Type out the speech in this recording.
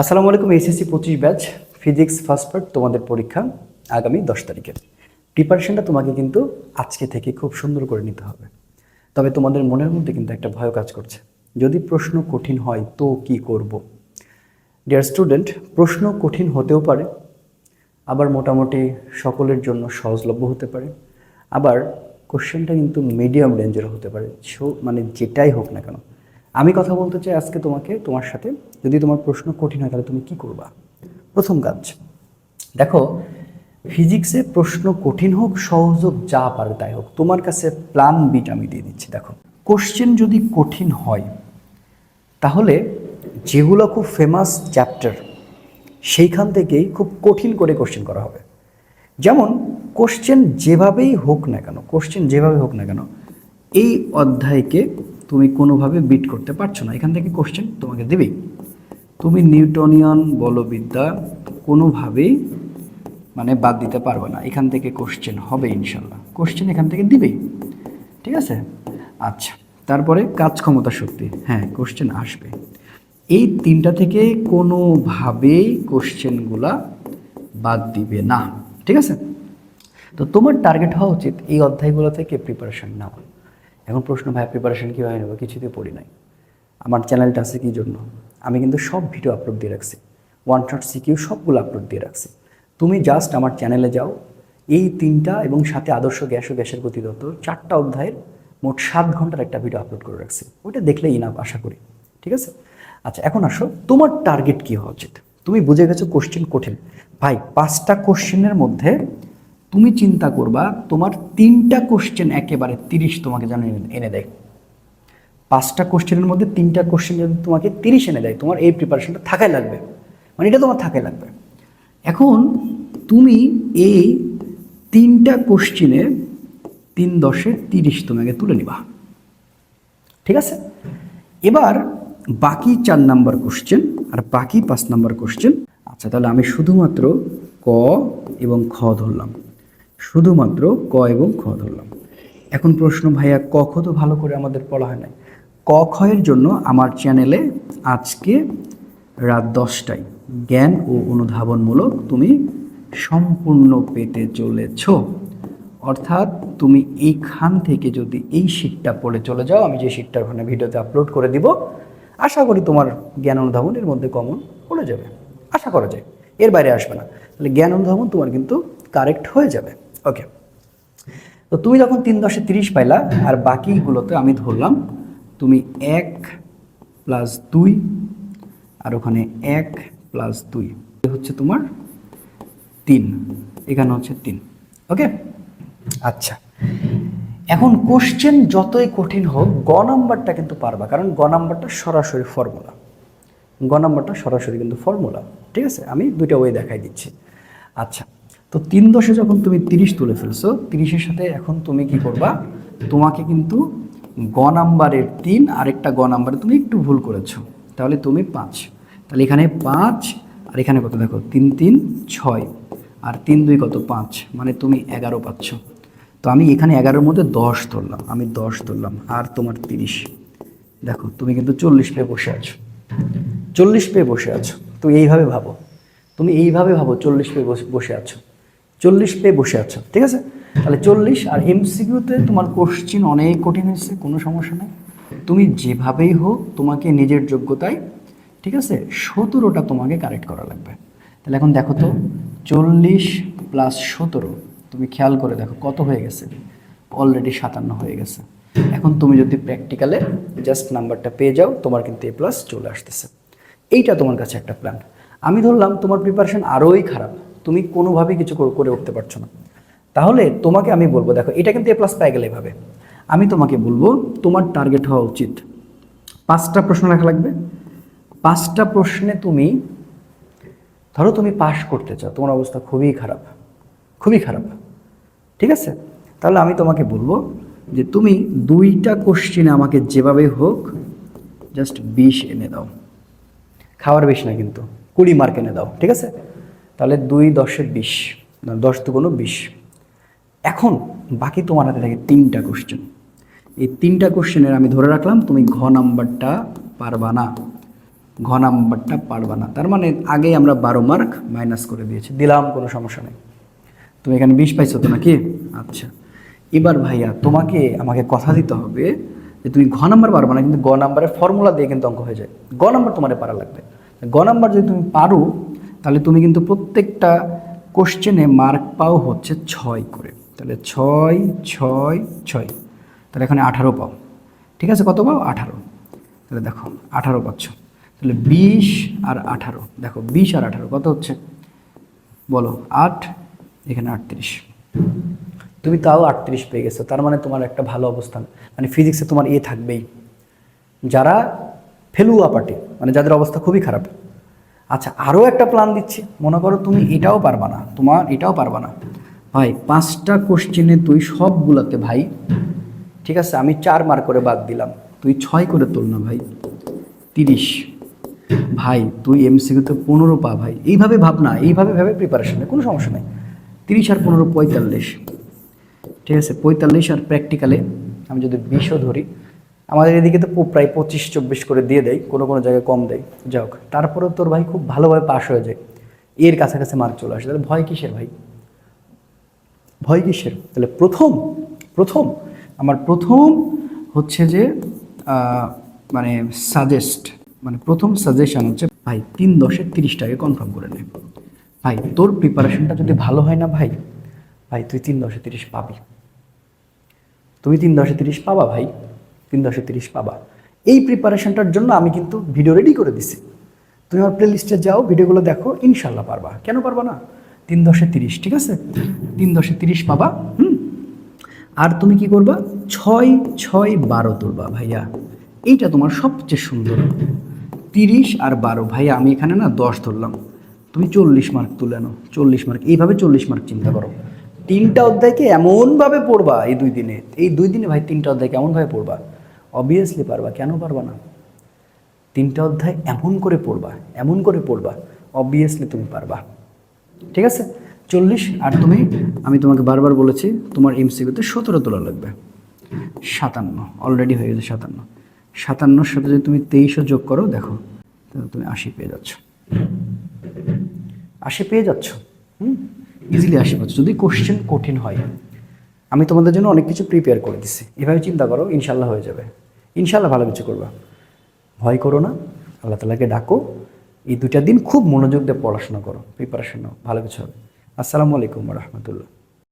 আসসালামু আলাইকুম, এসএসসি পঁচিশ ব্যাচ, ফিজিক্স ফার্স্ট পার্ট, তোমাদের পরীক্ষা আগামী দশ তারিখে। প্রিপারেশনটা তোমাকে কিন্তু আজকে থেকে খুব সুন্দর করে নিতে হবে। তবে তোমাদের মনের মধ্যে কিন্তু একটা ভয় কাজ করছে। যদি প্রশ্ন কঠিন হয়, তো কি করব? ডিয়ার স্টুডেন্ট প্রশ্ন কঠিন হতেও পারে, আবার মোটামুটি সকলের জন্য সহজলভ্য হতে পারে। আবার কোশ্চেনটা কিন্তু মিডিয়াম রেঞ্জের হতে পারে। সো মানে যেটাই হোক না কেন আমি কথা বলতে চাই আজকে তোমাকে, তোমার সাথে। যদি তোমার প্রশ্ন কঠিন হয়, তাহলে তুমি কি করবা? প্রথম কাজ, দেখো, ফিজিক্সে প্রশ্ন কঠিন হোক, সহজ হোক, যা পারে তাই হোক, তোমার কাছে প্ল্যান বিট আমি দিয়ে দিচ্ছি, দেখো। কোশ্চেন যদি কঠিন হয়, তাহলে যেগুলো খুব ফেমাস চ্যাপ্টার সেইখান থেকেই খুব কঠিন করে কোশ্চেন করা হবে। যেমন কোশ্চেন যেভাবেই হোক না কেন কোশ্চেন যেভাবে হোক না কেন, এই অধ্যায়কে তুমি কোনোভাবে বিট করতে পারছ না। এখান থেকে কোশ্চেন তোমাকে দেবেই। তুমি নিউটনিয়ান বলবিদ্যা কোনোভাবেই মানে বাদ দিতে পারবে না। এখান থেকে কোশ্চেন হবে ইনশাল্লাহ। কোশ্চেন এখান থেকে দিবেই। ঠিক আছে? আচ্ছা তারপরে কাজ ক্ষমতা শক্তি। হ্যাঁ কোশ্চেন আসবে। এই তিনটা থেকে কোনোভাবেই কোশ্চেনগুলা বাদ দিবে না। ঠিক আছে? তো তোমার টার্গেট হওয়া উচিত এই অধ্যায়গুলো থেকে প্রিপারেশন নেওয়া। এখন প্রশ্ন, ভাই প্রিপারেশন কীভাবে নেব? কিছুতে পড়ি নাই। আমার চ্যানেলটা আছে কী জন্য? আমি কিন্তু সব ভিডিও আপলোড দিয়ে রাখছি। ওয়ান শট সিকিউ সবগুলো আপলোড দিয়ে রাখছি। তুমি জাস্ট আমার চ্যানেলে যাও। এই তিনটা এবং সাথে আদর্শ গ্যাস ও গ্যাসের গতিতত্ত্ব চারটা অধ্যায়ের মোট সাত ঘণ্টার একটা ভিডিও আপলোড করে রাখছি। ওইটা দেখলে ইনাফ আশা করি। ঠিক আছে? আচ্ছা এখন আসো। তোমার টার্গেট কী হওয়া উচিত? তুমি বুঝে গেছো কোশ্চেন কঠিন। ভাই, পাঁচটা কোশ্চেনের মধ্যে তুমি চিন্তা করবা, তোমার তিনটা কোশ্চেন একেবারে তিরিশ তোমাকে যেন এনে- দেয়। পাঁচটা কোশ্চেনের মধ্যে তিনটা কোশ্চেন যদি তোমাকে তিরিশ এনে দেয়, তোমার এই প্রিপারেশনটা থাকাই লাগবে। মানে এটা তোমার থাকাই লাগবে। এখন তুমি এই তিনটা কোশ্চেনে তিন দশে তিরিশ তোমাকে তুলে নিবা। ঠিক আছে? এবার বাকি চার নাম্বার কোশ্চেন আর বাকি পাঁচ নাম্বার কোশ্চেন আচ্ছা তাহলে আমি শুধুমাত্র ক এবং খ ধরলাম। শুধুমাত্র ক এবং খ ধরলাম। এখন প্রশ্ন, ভাইয়া, ক, খ তো ভালো করে আমাদের পড়া হয় নাই। ক, খ এর জন্য আমার চ্যানেলে আজকে রাত দশটায় জ্ঞান ও অনুধাবনমূলক তুমি সম্পূর্ণ পেতে চলেছ। অর্থাৎ তুমি এইখান থেকে যদি এই শীটটা পড়ে চলে যাও, আমি যে শীটটা ওখানে ভিডিওতে আপলোড করে দিব, আশা করি তোমার জ্ঞান অনুধাবন এর মধ্যে কমন পড়ে যাবে। আশা করা যায়, এর বাইরে আসবে না। তাহলে জ্ঞান অনুধাবন তোমার কিন্তু কারেক্ট হয়ে যাবে। ওকে তো তুমি যখন তিন দশে তিরিশ পাইলা, আর বাকিগুলোতে আমি ধরলাম, তুমি এক প্লাস দুই, আর ওখানে এক প্লাস দুই হচ্ছে তোমার তিন, এখানে হচ্ছে তিন ওকে আচ্ছা এখন কোশ্চেন যতই কঠিন হোক, গ নাম্বারটা কিন্তু পারবা, কারণ গ নাম্বারটা সরাসরি ফর্মুলা গ নাম্বারটা সরাসরি কিন্তু ফর্মুলা ঠিক আছে? আমি দুইটা ওয়ে দেখাই দিচ্ছি। আচ্ছা তো তিন দশে যখন তুমি তিরিশ তুলে ফেলছো, তিরিশের সাথে এখন তুমি কি করবা? তোমাকে কিন্তু গ নাম্বারের তিন আরেকটা গ নাম্বারে তুমি একটু ভুল করেছ। তাহলে তুমি পাঁচ। তাহলে এখানে পাঁচ আর এখানে কত দেখো? তিন তিন, ছয়। আর তিন, দুই কত? পাঁচ। মানে তুমি এগারো পাচ্ছ। তো আমি এখানে এগারোর মধ্যে দশ ধরলাম। আমি দশ ধরলাম। আর তোমার তিরিশ। দেখো, তুমি কিন্তু চল্লিশ পেয়ে বসে আছো। চল্লিশ পেয়ে বসে আছো। তুমি এইভাবে ভাবো। তুমি এইভাবে ভাবো চল্লিশ পেয়ে বসে- বসে আছো। চল্লিশ পেয়ে বসে আছো, ঠিক আছে? তাহলে চল্লিশ আর এমসিকিউতে তোমার কোশ্চিন অনেক কঠিন হয়েছে, কোনো সমস্যা নেই। তুমি যেভাবেই হোক তোমাকে নিজের যোগ্যতায়, ঠিক আছে, সতেরোটা তোমাকে কারেক্ট করা লাগবে। তাহলে এখন দেখো তো, চল্লিশ প্লাস সতেরো, তুমি খেয়াল করে দেখো কত হয়ে গেছে। অলরেডি সাতান্ন হয়ে গেছে। এখন তুমি যদি প্র্যাকটিক্যালে জাস্ট নাম্বারটা পেয়ে যাও, তোমার কিন্তু এ প্লাস চলে আসতেছে। এইটা তোমার কাছে একটা প্ল্যান আমি ধরলাম তোমার প্রিপারেশন আরোই খারাপ। তুমি কোনোভাবেই কিছু করে- উঠতে পারছ না। তাহলে তোমাকে আমি বলব, দেখো, এটা কিন্তু এ প্লাস পেয়ে গেলে এভাবে। আমি তোমাকে বলব, তোমার টার্গেট হওয়া উচিত। পাঁচটা প্রশ্ন রাখা লাগবে। পাঁচটা প্রশ্নে তুমি, ধরো তুমি পাশ করতে চাও, তোমার অবস্থা খুবই খারাপ খুবই খারাপ। ঠিক আছে? তাহলে আমি তোমাকে বলব যে তুমি দুইটা কোশ্চেনে আমাকে যেভাবে হোক জাস্ট বিশ এনে দাও। খাওয়ার বেশি না কিন্তু, কুড়ি মার্ক এনে দাও। ঠিক আছে? তাহলে দুই দশে বিশ দশ কোনো বিশ। এখন বাকি তোমার হাতে থাকে তিনটা কোশ্চেন এই তিনটা কোশ্চেনের আমি ধরে রাখলাম, তুমি ঘ নাম্বারটা পারবা না। ঘ নাম্বারটা পারবা না। তার মানে আগেই আমরা বারো মার্ক মাইনাস করে দিয়েছি। দিলাম, কোনো সমস্যা নেই। তুমি এখানে বিষ পাইছো তো নাকি? আচ্ছা। এবার ভাইয়া, তোমাকে, আমাকে কথা দিতে হবে যে তুমি ঘ নাম্বার পারবা না, কিন্তু গ নাম্বারের ফর্মুলা দিয়ে কিন্তু অঙ্ক হয়ে যায়। গ নাম্বার তোমার পারা লাগবে। গ নাম্বার যদি তুমি পারো তাহলে তুমি কিন্তু প্রত্যেকটা কোশ্চেনে মার্ক পাও হচ্ছে ছয় করে। তাহলে ছয় ছয় ছয়। তাহলে এখানে আঠারো পাও। ঠিক আছে? কত পাও? আঠারো। তাহলে দেখো, আঠারো পাচ্ছ। তাহলে বিশ আর আঠারো। দেখো, বিশ আর আঠারো, কত হচ্ছে? বলো, আট, এখানে আটত্রিশ। তুমি তাও আটত্রিশ পেয়ে গেছো। তার মানে তোমার একটা ভালো অবস্থান। মানে ফিজিক্সে তোমার এ থাকবেই। যারা ফেলুয়া পার্টি মানে যাদের অবস্থা খুবই খারাপ আচ্ছা আরও একটা প্ল্যান দিচ্ছি। মনে করো তুমি এটাও পারবা না, তোমার এটাও পারবা না। ভাই, পাঁচটা কোশ্চেনে তুই সবগুলোতে ভাই, ঠিক আছে, আমি চার মার করে বাদ দিলাম। তুই ছয় করে তোল না ভাই, তিরিশ। ভাই, তুই এমসিকিউতে পনেরো পা ভাই, এইভাবে ভাব না, এইভাবে ভাবে প্রিপারেশন কোনো সমস্যা নেই। তিরিশ আর পনেরো, পঁয়তাল্লিশ। ঠিক আছে, পঁয়তাল্লিশ আর প্র্যাকটিক্যালে আমি যদি বিশও ধরি আমাদের এদিকে তো প্রায় পঁচিশ চব্বিশ করে দিয়ে দেয়, কোনো কোনো জায়গায় কম দেয়। যাক তারপরেও তোর ভাই খুব ভালোভাবে পাশ হয়ে যায়। এর কাছাকাছি মার্ক চলে আসে। তাহলে ভয় কিসের ভাই? ভয় কিসের? তাহলে প্রথম প্রথম, আমার প্রথম হচ্ছে যে মানে সাজেস্ট মানে প্রথম সাজেশন হচ্ছে, ভাই, তিন দশের তিরিশটাকে কনফার্ম করে নে। ভাই, তোর প্রিপারেশনটা যদি ভালো হয় না ভাই ভাই, তুই তিন দশে তিরিশ পাবি। তুমি তিন দশে তিরিশ পাবা ভাই তিন দশে তিরিশ পাবা। এই প্রিপারেশনটার জন্য আমি কিন্তু ভিডিও রেডি করে দিছি। তুমি আমার প্লে লিস্টে যাও ভিডিওগুলো দেখো ইনশাল্লাহ পারবা। কেন পারবা না? তিন দশে তিরিশ, ঠিক আছে? তিন দশে তিরিশ পাবা, হুম? আর তুমি কি করবা? ছয় ছয়, বারো তুলবা, ভাইয়া। এইটা তোমার সবচেয়ে সুন্দর। তিরিশ আর বারো, ভাইয়া, আমি এখানে না দশ ধরলাম। তুমি চল্লিশ মার্ক তুলে নাও। চল্লিশ মার্ক এইভাবে চল্লিশ মার্ক চিন্তা করো। তিনটা অধ্যায়কে এমনভাবে পড়বা এই দুই দিনে। এই দুই দিনে, ভাই, তিনটা অধ্যায়কে এমনভাবে পড়বা। অবভিয়াসলি পারবা, কেন পারবা না? তিনটা অধ্যায় এমন করে পড়বা, এমন করে পড়বা অবভিয়াসলি তুমি পারবা। ঠিক আছে? চল্লিশ, আর তুমি, আমি তোমাকে বারবার বলেছি, তোমার এমসিকিউতে সতেরো তোলা লাগবে। সাতান্ন অলরেডি হয়ে গেছে সাতান্ন। সাতান্নর সাথে যদি তুমি তেইশও যোগ করো, দেখো, তাহলে তুমি আশি পেয়ে যাচ্ছ। আশি পেয়ে যাচ্ছ? হুম? ইজিলি আশি পাচ্ছ। যদি কোশ্চেন কঠিন হয়, আমি তোমাদের জন্য অনেক কিছু প্রিপেয়ার করে দিছি। এভাবে চিন্তা করো ইনশাল্লাহ হয়ে যাবে। ইনশাল্লাহ ভালো কিছু করবা। ভয় করো না, আল্লাহ তালাকে ডাকো। এই দুটা দিন খুব মনোযোগ দিয়ে পড়াশোনা করো প্রিপারেশন নাও, ভালো কিছু হবে। আসসালামু আলাইকুম রহমতুল্লাহ।